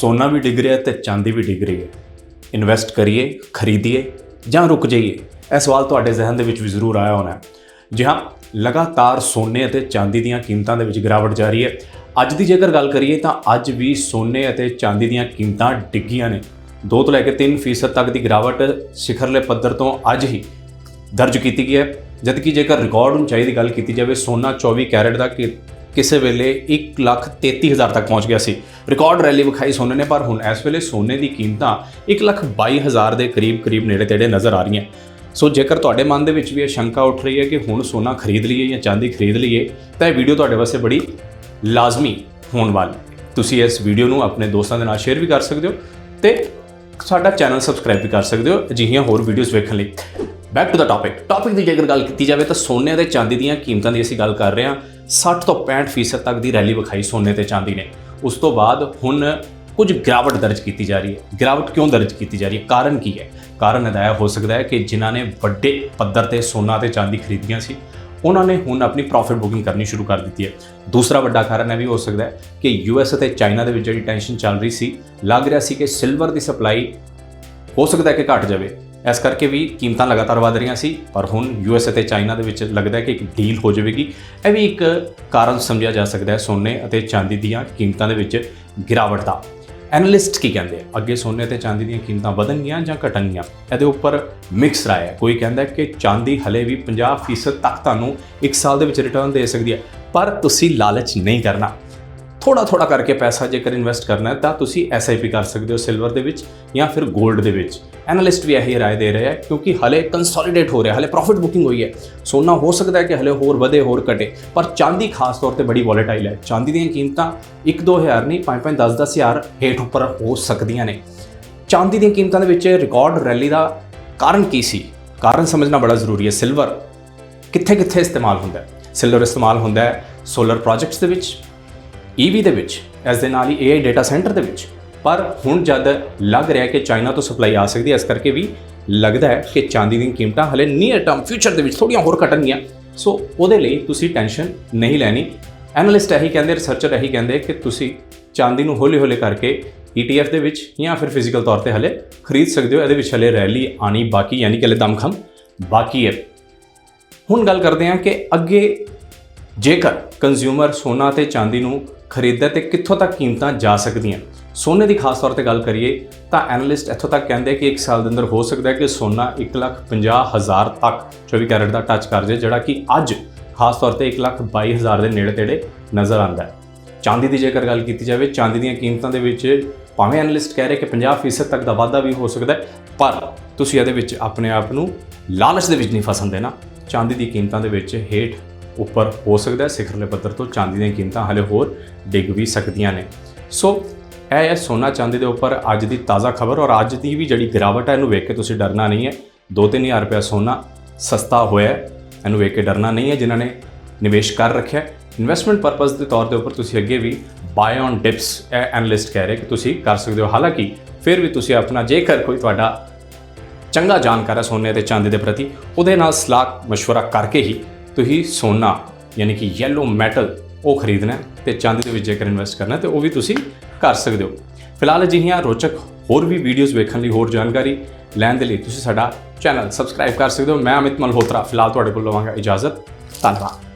ਸੋਨਾ ਵੀ ਡਿੱਗ ਰਿਹਾ ਤੇ ਚਾਂਦੀ ਵੀ ਡਿੱਗ ਰਹੀ ਹੈ। ਇਨਵੈਸਟ ਕਰੀਏ, ਖਰੀਦੀਏ ਜਾਂ ਰੁਕ ਜਾਈਏ, ਇਹ ਸਵਾਲ ਤੁਹਾਡੇ ਜ਼ਿਹਨ ਦੇ ਵਿੱਚ ਵੀ ਜ਼ਰੂਰ ਆਇਆ ਹੋਣਾ ਹੈ। ਜੀ ਹਾਂ, ਲਗਾਤਾਰ ਸੋਨੇ ਅਤੇ ਚਾਂਦੀ ਦੀਆਂ ਕੀਮਤਾਂ ਦੇ ਵਿੱਚ ਗਿਰਾਵਟ ਜਾਰੀ ਹੈ। ਅੱਜ ਦੀ ਜੇਕਰ ਗੱਲ ਕਰੀਏ ਤਾਂ ਅੱਜ ਵੀ ਸੋਨੇ ਅਤੇ ਚਾਂਦੀ ਦੀਆਂ ਕੀਮਤਾਂ ਡਿੱਗੀਆਂ ਨੇ। 2 ਤੋਂ ਲੈ ਕੇ 3% ਤੱਕ ਦੀ ਗਿਰਾਵਟ ਸਿਖਰਲੇ ਪੱਧਰ ਤੋਂ ਅੱਜ ਹੀ ਦਰਜ ਕੀਤੀ ਗਈ ਹੈ। ਜਦਕਿ ਜੇਕਰ ਰਿਕਾਰਡ ਉਚਾਈ ਦੀ ਗੱਲ ਕੀਤੀ ਜਾਵੇ, ਸੋਨਾ 24 ਕੈਰਟ ਦਾ ਕਿ ਕਿਸੇ ਵੇਲੇ 133000 ਤੱਕ ਪਹੁੰਚ ਗਿਆ ਸੀ। ਰਿਕਾਰਡ ਰੈਲੀ ਵਿਖਾਈ ਸੋਨੇ ਨੇ, ਪਰ ਹੁਣ ਇਸ ਵੇਲੇ ਸੋਨੇ ਦੀ ਕੀਮਤਾਂ 122000 ਦੇ ਕਰੀਬ ਕਰੀਬ ਨੇੜੇ ਤੇੜੇ ਨਜ਼ਰ ਆ ਰਹੀਆਂ। ਸੋ ਜੇਕਰ ਤੁਹਾਡੇ ਮਨ ਦੇ ਵਿੱਚ ਵੀ ਇਹ ਸ਼ੰਕਾ ਉੱਠ ਰਹੀ ਹੈ ਕਿ ਹੁਣ ਸੋਨਾ ਖਰੀਦ ਲਈਏ ਜਾਂ ਚਾਂਦੀ ਖਰੀਦ ਲਈਏ, ਤਾਂ ਇਹ ਵੀਡੀਓ ਤੁਹਾਡੇ ਵਾਸਤੇ ਬੜੀ ਲਾਜ਼ਮੀ ਹੋਣ ਵਾਲੀ ਤੁਸੀਂ ਇਸ ਵੀਡੀਓ ਨੂੰ ਆਪਣੇ ਦੋਸਤਾਂ ਦੇ ਨਾਲ ਸ਼ੇਅਰ ਵੀ ਕਰ ਸਕਦੇ ਹੋ ਤੇ ਸਾਡਾ ਚੈਨਲ ਸਬਸਕ੍ਰਾਈਬ ਵੀ ਕਰ ਸਕਦੇ ਹੋ ਅਜਿਹੀਆਂ ਹੋਰ ਵੀਡੀਓਜ਼ ਵੇਖਣ ਲਈ। Back to the topic topic ਦੀ ਜੇਕਰ ਗੱਲ ਕੀਤੀ ਜਾਵੇ ਤਾਂ ਸੋਨੇ ਅਤੇ ਚਾਂਦੀ ਦੀਆਂ ਕੀਮਤਾਂ ਦੀ ਅਸੀਂ ਗੱਲ ਕਰ ਰਹੇ ਹਾਂ। 60 ਤੋਂ 65% ਤੱਕ ਦੀ ਰੈਲੀ ਵਿਖਾਈ ਸੋਨੇ ਤੇ ਚਾਂਦੀ ਨੇ। ਉਸ ਤੋਂ ਬਾਅਦ ਹੁਣ ਕੁਝ ਗਿਰਾਵਟ ਦਰਜ ਕੀਤੀ ਜਾ ਰਹੀ ਹੈ। ਗਿਰਾਵਟ ਕਿਉਂ ਦਰਜ ਕੀਤੀ ਜਾ ਰਹੀ ਹੈ? ਕਾਰਨ ਕੀ ਹੈ? ਕਾਰਨ ਇਹਦਾ ਹੋ ਸਕਦਾ ਹੈ ਕਿ ਜਿਨ੍ਹਾਂ ਨੇ ਵੱਡੇ ਪੱਧਰ ਤੇ ਸੋਨਾ ਤੇ ਚਾਂਦੀ ਖਰੀਦੀਆਂ ਸੀ, ਉਹਨਾਂ ਨੇ ਹੁਣ ਆਪਣੀ ਪ੍ਰੋਫਿਟ ਬੁਕਿੰਗ ਕਰਨੀ ਸ਼ੁਰੂ ਕਰ ਦਿੱਤੀ ਹੈ। ਦੂਸਰਾ ਵੱਡਾ ਕਾਰਨ ਇਹ ਵੀ ਹੋ ਸਕਦਾ ਹੈ ਕਿ ਯੂਐਸ ਅਤੇ ਚਾਈਨਾ ਦੇ ਵਿੱਚ ਜਿਹੜੀ ਟੈਂਸ਼ਨ ਚੱਲ ਰਹੀ ਸੀ, ਲੱਗ ਰਿਹਾ ਸੀ ਕਿ ਸਿਲਵਰ ਦੀ ਸਪਲਾਈ ਹੋ ਸਕਦਾ ਹੈ ਕਿ ਘਟ ਜਾਵੇ। ਇਸ ਕਰਕੇ ਵੀ ਕੀਮਤਾਂ ਲਗਾਤਾਰ ਵਧ ਰਹੀਆਂ ਸੀ, ਪਰ ਹੁਣ ਯੂਐਸ ਅਤੇ ਚਾਈਨਾ ਦੇ ਵਿੱਚ ਲੱਗਦਾ ਹੈ ਕਿ ਇੱਕ ਡੀਲ ਹੋ ਜਾਵੇਗੀ। ਇਹ ਵੀ ਇੱਕ ਕਾਰਨ ਸਮਝਿਆ ਜਾ ਸਕਦਾ ਹੈ ਸੋਨੇ ਅਤੇ ਚਾਂਦੀ ਦੀਆਂ ਕੀਮਤਾਂ ਦੇ ਵਿੱਚ ਗਿਰਾਵਟ ਦਾ। ਐਨਾਲਿਸਟ ਕੀ ਕਹਿੰਦੇ ਆ? ਅੱਗੇ ਸੋਨੇ ਤੇ ਚਾਂਦੀ ਦੀਆਂ ਕੀਮਤਾਂ ਵਧਣਗੀਆਂ ਜਾਂ ਘਟਣਗੀਆਂ? ਇਹਦੇ ਉੱਪਰ ਮਿਕਸ ਰਾਏ ਹੈ। ਕੋਈ ਕਹਿੰਦਾ ਕਿ ਚਾਂਦੀ ਹਲੇ ਵੀ 50% ਤੱਕ ਤੁਹਾਨੂੰ 1 ਸਾਲ ਦੇ ਵਿੱਚ ਰਿਟਰਨ ਦੇ ਸਕਦੀ ਹੈ, ਪਰ ਤੁਸੀਂ ਲਾਲਚ ਨਹੀਂ ਕਰਨਾ। ਥੋੜਾ ਥੋੜਾ ਕਰਕੇ ਪੈਸਾ ਜੇਕਰ ਇਨਵੈਸਟ ਕਰਨਾ ਹੈ, ਤਾਂ ਤੁਸੀਂ ਐਸਆਈਪੀ ਕਰ ਸਕਦੇ ਹੋ ਸਿਲਵਰ ਦੇ ਵਿੱਚ ਜਾਂ ਫਿਰ 골ਡ ਦੇ ਵਿੱਚ। ਐਨਾਲਿਸਟ ਵੀ ਇਹੀ ਰਾਏ ਦੇ ਰਹੇ ਹੈ, ਕਿਉਂਕਿ ਹਲੇ ਕੰਸੋਲੀਡੇਟ ਹੋ ਰਿਹਾ, ਹਲੇ ਪ੍ਰੋਫਿਟ ਬੁਕਿੰਗ ਹੋਈ ਹੈ। ਸੋਨਾ ਹੋ ਸਕਦਾ ਹੈ ਕਿ ਹਲੇ ਹੋਰ ਵਧੇ, ਹੋਰ ਘਟੇ, ਪਰ ਚਾਂਦੀ ਖਾਸ ਤੌਰ ਤੇ ਬੜੀ ਵੋਲੇਟਾਈਲ ਹੈ। ਚਾਂਦੀ ਦੀਆਂ ਕੀਮਤਾਂ 1-2000 ਨਹੀਂ 5-5 10-10 ਹਜ਼ਾਰ ਹੇਠ ਉੱਪਰ ਹੋ ਸਕਦੀਆਂ ਨੇ। ਚਾਂਦੀ ਦੀਆਂ ਕੀਮਤਾਂ ਦੇ ਵਿੱਚ ਰਿਕਾਰਡ ਰੈਲੀ ਦਾ ਕਾਰਨ ਕੀ ਸੀ? ਕਾਰਨ ਸਮਝਣਾ ਬੜਾ ਜ਼ਰੂਰੀ ਹੈ। ਸਿਲਵਰ ਕਿੱਥੇ ਕਿੱਥੇ ਇਸਤੇਮਾਲ ਹੁੰਦਾ ਹੈ? ਸਿਲਵਰ ਇਸਤੇਮਾਲ ਹੁੰਦਾ ਹੈ ਸੋਲਰ ਪ੍ਰੋਜੈਕਟਸ ਦੇ ਵਿੱਚ ਈਵੀ ਦੇ ਵਿੱਚ, ਇਸ ਦੇ ਨਾਲ ਹੀ AI ਡਾਟਾ ਸੈਂਟਰ ਦੇ ਵਿੱਚ। ਪਰ ਹੁਣ ਜਦ ਲੱਗ ਰਿਹਾ ਕਿ ਚਾਈਨਾ ਤੋਂ ਸਪਲਾਈ ਆ ਸਕਦੀ ਹੈ, ਇਸ ਕਰਕੇ ਵੀ ਲੱਗਦਾ ਹੈ ਕਿ ਚਾਂਦੀ ਦੀਆਂ ਕੀਮਤਾਂ ਹਲੇ ਨੀਅਰ ਟਰਮ ਫਿਊਚਰ ਦੇ ਵਿੱਚ ਥੋੜੀਆਂ ਹੋਰ ਘਟਣਗੀਆਂ। ਸੋ ਉਹਦੇ ਲਈ ਤੁਸੀਂ ਟੈਨਸ਼ਨ ਨਹੀਂ ਲੈਣੀ। ਐਨਾਲਿਸਟ ਇਹੀ ਕਹਿੰਦੇ ਰਿਸਰਚਰ ਇਹੀ ਕਹਿੰਦੇ ਕਿ ਤੁਸੀਂ ਚਾਂਦੀ ਨੂੰ ਹੌਲੀ-ਹੌਲੀ ਕਰਕੇ ETF ਦੇ ਵਿੱਚ ਜਾਂ ਫਿਰ ਫਿਜ਼ੀਕਲ ਤੌਰ ਤੇ ਹਲੇ ਖਰੀਦ ਸਕਦੇ ਹੋ। ਇਹਦੇ ਵਿੱਚ ਹਲੇ ਰੈਲੀ ਆਣੀ ਬਾਕੀ, ਯਾਨੀ ਕਿ ਹਲੇ ਦਮਖਮ ਬਾਕੀ ਹੈ। ਹੁਣ ਗੱਲ ਕਰਦੇ ਹਾਂ ਕਿ ਅੱਗੇ ਜੇਕਰ ਕੰਜ਼ਿਊਮਰ ਸੋਨਾ ਤੇ ਚਾਂਦੀ ਨੂੰ ਖਰੀਦਦਾ ਤੇ ਕਿੱਥੋਂ ਤੱਕ ਕੀਮਤਾਂ ਜਾ ਸਕਦੀਆਂ? ਸੋਨੇ ਦੀ ਖਾਸ ਤੌਰ ਤੇ ਗੱਲ ਕਰੀਏ ਤਾਂ ਐਨਾਲਿਸਟ ਇੱਥੋਂ ਤੱਕ ਕਹਿੰਦੇ ਕਿ 1 ਸਾਲ ਦੇ ਅੰਦਰ ਹੋ ਸਕਦਾ ਹੈ ਕਿ ਸੋਨਾ 1,50,000 ਤੱਕ 24 ਕੈਰਟ ਦਾ ਟੱਚ ਕਰ ਜਾਏ ਜਿਹੜਾ ਕਿ ਅੱਜ ਖਾਸ ਤੌਰ ਤੇ 1,22,000 ਦੇ ਨੇੜੇ ਤੇੜੇ ਨਜ਼ਰ ਆਉਂਦਾ ਹੈ। ਚਾਂਦੀ ਦੀ ਜੇਕਰ ਗੱਲ ਕੀਤੀ ਜਾਵੇ ਚਾਂਦੀ ਦੀਆਂ ਕੀਮਤਾਂ ਦੇ ਵਿੱਚ ਭਾਵੇਂ ਐਨਾਲਿਸਟ ਕਹਿ ਰਹੇ ਕਿ 50% ਤੱਕ ਦਾ ਵਾਧਾ ਵੀ ਹੋ ਸਕਦਾ ਹੈ ਪਰ ਤੁਸੀਂ ਇਹਦੇ ਵਿੱਚ ਆਪਣੇ ਆਪ ਨੂੰ ਲਾਲਚ ਦੇ ਵਿੱਚ ਨਹੀਂ ਫਸਣ ਦੇਣਾ। ਚਾਂਦੀ ਦੀ ਕੀਮਤਾਂ ਦੇ ਵਿੱਚ ਹੇਠ ਉੱਪਰ ਹੋ ਸਕਦਾ ਹੈ ਸਿਖਰਲੇ ਪੱਧਰ ਤੋਂ ਚਾਂਦੀ ਦੀਆਂ ਕੀਮਤਾਂ ਹਲੇ ਹੋਰ ਡਿੱਗ ਵੀ ਸਕਦੀਆਂ ਨੇ ਸੋ ਇਹ ਹੈ ਸੋਨਾ ਚਾਂਦੀ ਦੇ ਉੱਪਰ ਅੱਜ ਦੀ ਤਾਜ਼ਾ ਖਬਰ ਔਰ ਅੱਜ ਦੀ ਵੀ ਜਿਹੜੀ ਗਿਰਾਵਟ ਹੈ ਇਹਨੂੰ ਵੇਖ ਕੇ ਤੁਸੀਂ ਡਰਨਾ ਨਹੀਂ ਹੈ 2-3000 ਰੁਪਏ ਸੋਨਾ ਸਸਤਾ ਹੋਇਆ ਹੈ ਇਹਨੂੰ ਵੇਖ ਕੇ ਡਰਨਾ ਨਹੀਂ ਹੈ ਜਿਨ੍ਹਾਂ ਨੇ ਨਿਵੇਸ਼ ਕਰ ਰੱਖਿਆ ਇਨਵੈਸਟਮੈਂਟ ਪਰਪਸ ਦੇ ਤੌਰ ਦੇ ਉੱਪਰ ਤੁਸੀਂ ਅੱਗੇ ਵੀ ਬਾਏ ਔਨ ਡਿਪਸ ਇਹ ਐਨਾਲਿਸਟ ਕਹਿ ਰਹੇ ਕਿ ਤੁਸੀਂ ਕਰ ਸਕਦੇ ਹੋ ਹਾਲਾਂਕਿ ਫਿਰ ਵੀ ਤੁਸੀਂ ਆਪਣਾ ਜੇਕਰ ਕੋਈ ਤੁਹਾਡਾ ਚੰਗਾ ਜਾਣਕਾਰ ਹੈ ਸੋਨੇ ਤੇ ਚਾਂਦੀ ਦੇ ਪ੍ਰਤੀ ਉਹਦੇ ਨਾਲ ਸਲਾਹ مشورہ ਕਰਕੇ ਹੀ ਤੁਸੀਂ ਸੋਨਾ, ਯਾਨੀ ਕਿ ਯੈਲੋ ਮੈਟਲ ਉਹ ਖਰੀਦਣਾ ਹੈ ਤੇ ਚਾਂਦੀ ਦੇ ਵਿੱਚ ਜੇਕਰ ਇਨਵੈਸਟ ਕਰਨਾ ਹੈ ਤੇ ਉਹ ਵੀ ਤੁਸੀਂ ਕਰ ਸਕਦੇ ਹੋ। ਫਿਲਹਾਲ ਅਜਿਹੀਆਂ ਰੋਚਕ ਹੋਰ ਵੀ ਵੀਡੀਓਜ਼ ਵੇਖਣ ਲਈ ਹੋਰ ਜਾਣਕਾਰੀ ਲੈਣ ਦੇ ਲਈ ਤੁਸੀਂ ਸਾਡਾ ਚੈਨਲ ਸਬਸਕ੍ਰਾਈਬ ਕਰ ਸਕਦੇ ਹੋ। ਮੈਂ ਅਮਿਤ ਮਲਹੋਤਰਾ, ਫਿਲਹਾਲ ਤੁਹਾਡੇ ਕੋਲ ਲਵਾਂਗਾ ਇਜਾਜ਼ਤ। ਧੰਨਵਾਦ।